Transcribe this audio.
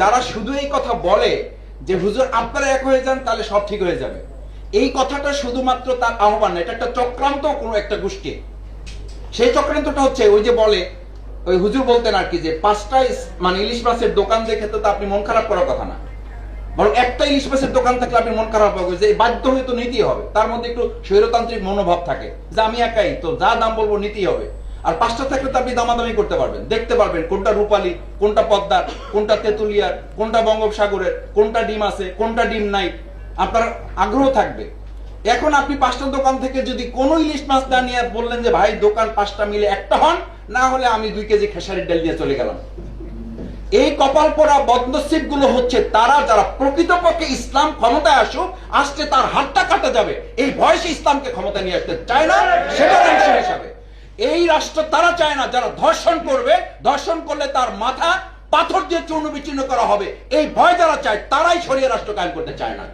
যারা শুধু এই কথা বলে যে হুজুর আপনারা এক হয়ে যান, তাহলে সব ঠিক হয়ে যাবে। এই কথাটা শুধুমাত্র তার আহ্বান এটা একটা চক্রান্ত কোনো একটা গোষ্ঠী সেই চক্রান্তটা হচ্ছে, ওই যে বলে, ওই হুজুর বলতেন আর কি যে, পাঁচটা মানে ইলিশ মাছের দোকান দেখে তো আপনি মন খারাপ করার কথা না। বরং একটা ইলিশ মাছের দোকান থাকলে আপনি মন খারাপ হবে যে বাধ্য হয়ে তো নিতেই হবে। তার মধ্যে একটু স্বৈরতান্ত্রিক মনোভাব থাকে। যে আমি একাই, তো যা দাম বলব নিতেই হবে। আর পাঁচটা থাকলে তো আপনি দামাদামি করতে পারবেন। দেখতে পারবেন কোনটা রূপালী, কোনটা পদ্মার, কোনটা তেতুলিয়ার, কোনটা বঙ্গোপসাগরের, কোনটা ডিম আছে, কোনটা ডিম নাই। আপনার আগ্রহ থাকবে। এখন আপনি পাঁচটা দোকান থেকে যদি কোনো ইলিশ মাছ না নিয়ে বললেন যে, ভাই, দোকান পাঁচটা মিলে একটা হন, না হলে আমি দুই কেজি খেসারির ডাল নিয়ে চলে গেলাম। এই কপাল পরা বদনসিবগুলো হচ্ছে তারা যারা প্রকৃতপক্ষে ইসলাম ক্ষমতায় আসুক আসতে তার হাতটা কাটা যাবে। এই বয়সে ইসলামকে ক্ষমতা নিয়ে আসতে চায় না অংশ হিসাবে। এই রাষ্ট্র তারা চায় না যারা ধর্ষণ করবে, ধর্ষণ করলে তার মাথা পাথর দিয়ে চূর্ণ বিচ্ছিন্ন করা হবে। এই ভয় যারা চায়, তারাই সরিয়ে রাষ্ট্র কায়েম করতে চায় না।